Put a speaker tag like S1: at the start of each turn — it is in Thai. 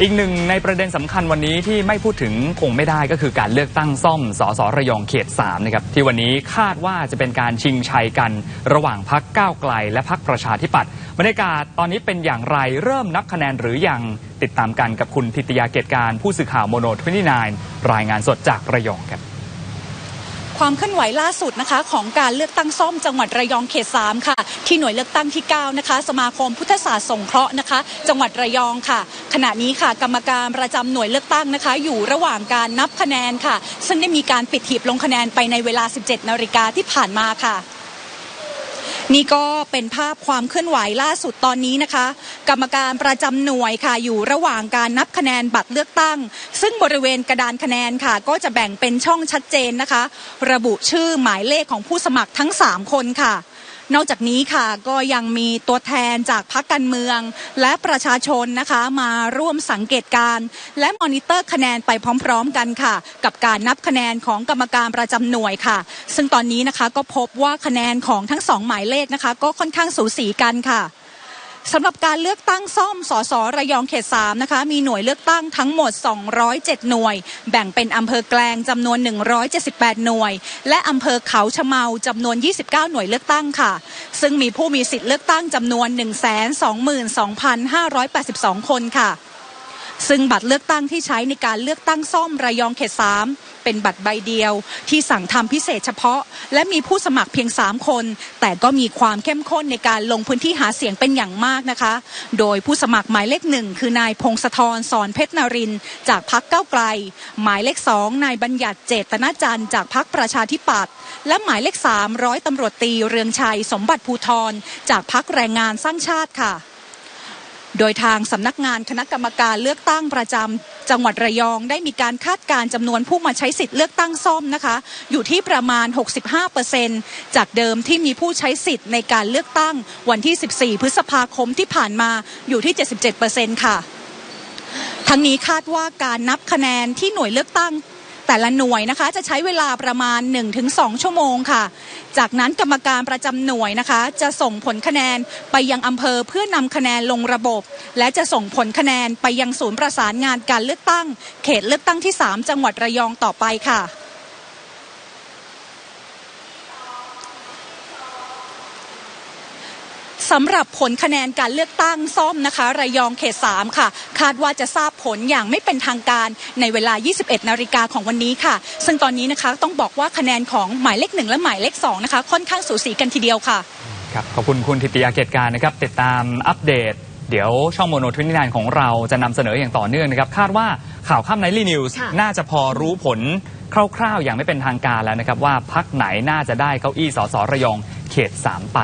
S1: อีกหนึ่งในประเด็นสำคัญวันนี้ที่ไม่พูดถึงคงไม่ได้ก็คือการเลือกตั้งซ่อมสสระยองเขต3นะครับที่วันนี้คาดว่าจะเป็นการชิงชัยกัน ระหว่างพักก้าวไกล และพักประชาธิปัตย์บรรยากาศตอนนี้เป็นอย่างไรเริ่มนับคะแนนหรือยังติดตามกันกับคุณธิตยาเกตการผู้สื่อข่าวโมโนท29รายงานสดจากระยองครับ
S2: ความเคลื่อนไหวล่าสุดนะคะของการเลือกตั้งซ่อมจังหวัดระยองเขต3ค่ะ ที่หน่วยเลือกตั้งที่ 9 นะคะ สมาคมพุทธศาสตร์สงเคราะห์นะคะ จังหวัดระยองค่ะ ขณะนี้ค่ะ กรรมการประจำหน่วยเลือกตั้งนะคะ อยู่ระหว่างการนับคะแนนค่ะ ซึ่งได้มีการปิดหีบลงคะแนนไปในเวลา 17 นาฬิกาที่ผ่านมาค่ะ นี่ก็เป็นภาพความเคลื่อนไหวล่าสุดตอนนี้นะคะ กรรมการประจำหน่วยค่ะอยู่ระหว่างการนับคะแนนบัตรเลือกตั้ง ซึ่งบริเวณกระดานคะแนนค่ะ ก็จะแบ่งเป็นช่องชัดเจนนะคะ ระบุชื่อหมายเลขของผู้สมัครทั้ง 3 คนค่ะ นอกจากนี้ค่ะก็ยังมีตัวแทนจากพักการเมือง และประชาชนนะคะมาร่วมสังเกตการและมอนิเตอร์คะแนนไปพร้อม ๆ กันค่ะ กับการนับคะแนนของกรรมการประจำหน่วยค่ะ ซึ่งตอนนี้นะคะก็พบว่าคะแนนของทั้งสองหมายเลขนะคะ ก็ค่อนข้างสูสีกันค่ะ สำหรับการเลือกตั้งซ่อมสสระยองเขต3นะคะมีหน่วยเลือกตั้งทั้งหมด 207 หน่วย แบ่งเป็นอำเภอแกลงจำนวน 178 หน่วย และอำเภอเขาชะเมาจำนวน 29 หน่วยเลือกตั้งค่ะ ซึ่งมีผู้มีสิทธิ์เลือกตั้งจำนวน 122,582 คนค่ะ ซึ่งบัตรเลือกตั้งที่ใช้ในการเลือกตั้งซ่อมระยองเขต3เป็นบัตรใบเดียวที่สั่งทำพิเศษเฉพาะ และมีผู้สมัครเพียง 3 คน แต่ก็มีความเข้มข้นในการลงพื้นที่หาเสียงเป็นอย่างมากนะคะ โดยผู้สมัครหมายเลขหนึ่งคือนายพงศธรสอนเพชรนริน จากพักเก้าไกล หมายเลขสองนายบัญญัติเจตนาจันทร์จากพักประชาธิปัตย์และหมายเลขสามร้อยตำรวจตีเรืองชัยสมบัติภูทรจากพักแรงงานสร้างชาติค่ะ โดยทางสำนักงานคณะกรรมการเลือกตั้งประจำจังหวัดระยองได้มีการคาดการ์จำนวนผู้มาใช้สิทธิ์เลือกตั้งซ่อมนะคะ อยู่ที่ประมาณ 65%จากเดิมที่มีผู้ใช้สิทธิ์ในการเลือกตั้งวันที่ 14 พฤษภาคมที่ผ่านมาอยู่ที่ 77%ค่ะทั้งนี้คาดว่าการนับคะแนนที่หน่วยเลือกตั้ง แต่ละหน่วยนะคะจะใช้เวลาประมาณ 1-2 ชั่วโมงค่ะ จากนั้นกรรมการประจำหน่วยนะคะ จะส่งผลคะแนนไปยังอำเภอเพื่อนำคะแนนลงระบบ และจะส่งผลคะแนนไปยังศูนย์ประสานงานการเลือกตั้ง เขตเลือกตั้งที่ 3 จังหวัดระยองต่อไปค่ะ สำหรับผลคะแนนการเลือกตั้งซ่อมนะคะ ระยองเขต 3 ค่ะ คาดว่าจะทราบผลอย่างไม่เป็นทางการในเวลา 21 นาฬิกาของวันนี้ค่ะ ซึ่งตอนนี้นะคะต้องบอกว่าคะแนนของหมายเลขหนึ่งและหมายเลขสองนะคะ ค่อนข้างสูสีกันทีเดียวค่ะ
S1: ครับขอบคุณคุณทิตยาเกตการนะครับติดตามอัปเดตเดี๋ยวช่องโมโนทวินนานของเราจะนำเสนออย่างต่อเนื่องนะครับ คาดว่าข่าวค่ำไนลี่นิวส์
S2: ค่ะ
S1: น่าจะพอรู้ผลคร่าวๆ อย่างไม่เป็นทางการแล้วนะครับ ว่าพักไหนน่าจะได้เก้าอี้สสระยองเขต 3 ไป